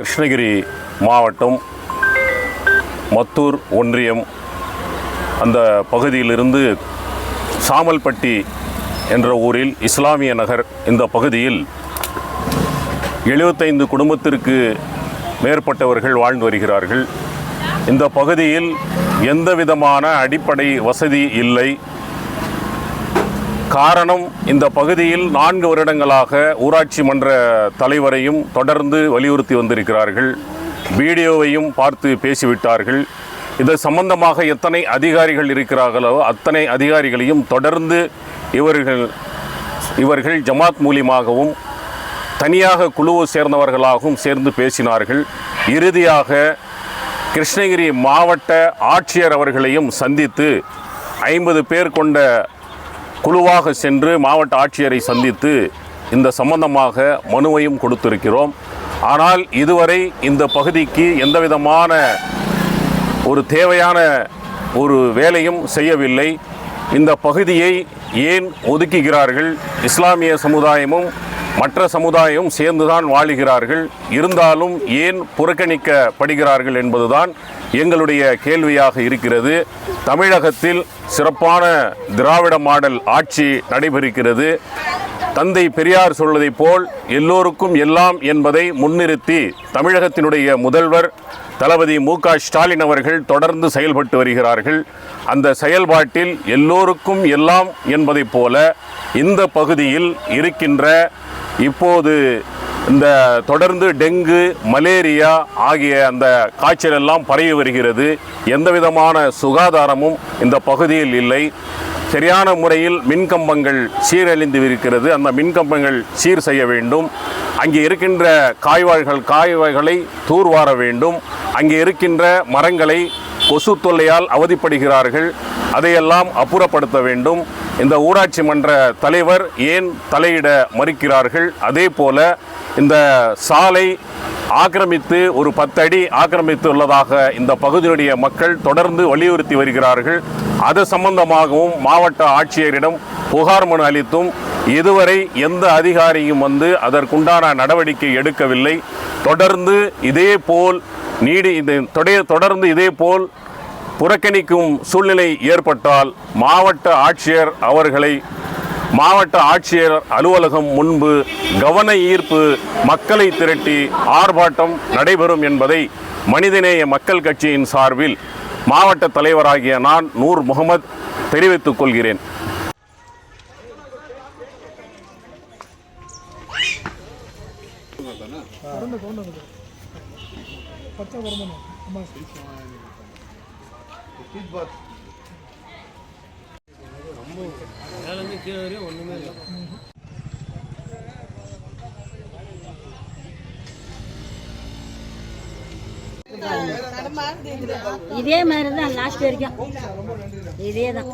கிருஷ்ணகிரி மாவட்டம் மத்தூர் ஒன்றியம். அந்த பகுதியிலிருந்து சாமல்பட்டி என்ற ஊரில் இஸ்லாமிய நகர் இந்த பகுதியில் எழுபத்தைந்து குடும்பத்திற்கு மேற்பட்டவர்கள் வாழ்ந்து வருகிறார்கள். இந்த பகுதியில் எந்த விதமான அடிப்படை வசதி இல்லை. காரணம் இந்த பகுதியில் நான்கு வருடங்களாக ஊராட்சி மன்ற தலைவரையும் தொடர்ந்து வலியுறுத்தி வந்திருக்கிறார்கள். வீடியோவையும் பார்த்து பேசிவிட்டார்கள். இது சம்பந்தமாக எத்தனை அதிகாரிகள் இருக்கிறார்களோ அத்தனை அதிகாரிகளையும் தொடர்ந்து இவர்கள் இவர்கள் ஜமாத் மூலியமாகவும் தனியாக குழுவை சேர்ந்தவர்களாகவும் சேர்ந்து பேசினார்கள். இறுதியாக கிருஷ்ணகிரி மாவட்ட ஆட்சியர் அவர்களையும் சந்தித்து ஐம்பது பேர் கொண்ட குழுவாக சென்று மாவட்ட ஆட்சியரை சந்தித்து இந்த சம்பந்தமாக மனுவையும் கொடுத்திருக்கிறோம். ஆனால் இதுவரை இந்த பகுதிக்கு எந்தவிதமான ஒரு தேவையான ஒரு வேலையும் செய்யவில்லை. இந்த பகுதியை ஏன் ஒதுக்குகிறார்கள்? இஸ்லாமிய சமுதாயமும் மற்ற சமுதாயமும் சேர்ந்துதான் வாழுகிறார்கள். இருந்தாலும் ஏன் புறக்கணிக்கப்படுகிறார்கள் என்பதுதான் எங்களுடைய கேள்வியாக இருக்கிறது. தமிழகத்தில் சிறப்பான திராவிட மாடல் ஆட்சி நடைபெறுகிறது. தந்தை பெரியார் சொல்வதைப் போல் எல்லோருக்கும் எல்லாம் என்பதை முன்னிறுத்தி தமிழகத்தினுடைய முதல்வர் தளபதி மு க ஸ்டாலின் அவர்கள் தொடர்ந்து செயல்பட்டு வருகிறார்கள். அந்த செயல்பாட்டில் எல்லோருக்கும் எல்லாம் என்பதைப் போல இந்த பகுதியில் இருக்கின்ற இப்போது இந்த தொடர்ந்து டெங்கு மலேரியா ஆகிய அந்த காய்ச்சல் எல்லாம் பரவி வருகிறது. எந்த விதமான சுகாதாரமும் இந்த பகுதியில் இல்லை. சரியான முறையில் மின்கம்பங்கள் சீரழிந்து இருக்கிறது அந்த மின்கம்பங்கள் சீர் செய்ய வேண்டும். அங்கே இருக்கின்ற காய்வாய்கள் காய்வாய்களை தூர்வார வேண்டும். அங்கே இருக்கின்ற மரங்களை கொசு தொல்லையால் அவதிப்படுகிறார்கள். அதையெல்லாம் அப்புறப்படுத்த வேண்டும். இந்த ஊராட்சி மன்ற தலைவர் ஏன் தலையிட மறுக்கிறார்கள்? அதே போல இந்த சாலை ஆக்கிரமித்து ஒரு பத்தடி ஆக்கிரமித்து உள்ளதாக இந்த பகுதியினுடைய மக்கள் தொடர்ந்து வலியுறுத்தி வருகிறார்கள். அது சம்பந்தமாகவும் மாவட்ட ஆட்சியரிடம் புகார் மனு அளித்தும் இதுவரை எந்த அதிகாரியும் வந்து அதற்குண்டான நடவடிக்கை எடுக்கவில்லை. தொடர்ந்து இதே போல் நீடி தொடைய- தொடர்ந்து இதே போல் புறக்கணிக்கும் சூழ்நிலை ஏற்பட்டால் மாவட்ட ஆட்சியர் அவர்களை மாவட்ட ஆட்சியர் அலுவலகம் முன்பு கவன ஈர்ப்பு மக்களை திரட்டி ஆர்ப்பாட்டம் நடைபெறும் என்பதை மனிதநேய மக்கள் கட்சியின் சார்பில் மாவட்ட தலைவராகிய நான் நூர் முகமது தெரிவித்துக் கொள்கிறேன். இதே மாதிரி தான் லாஸ்ட் வரைக்கும் இதே தான்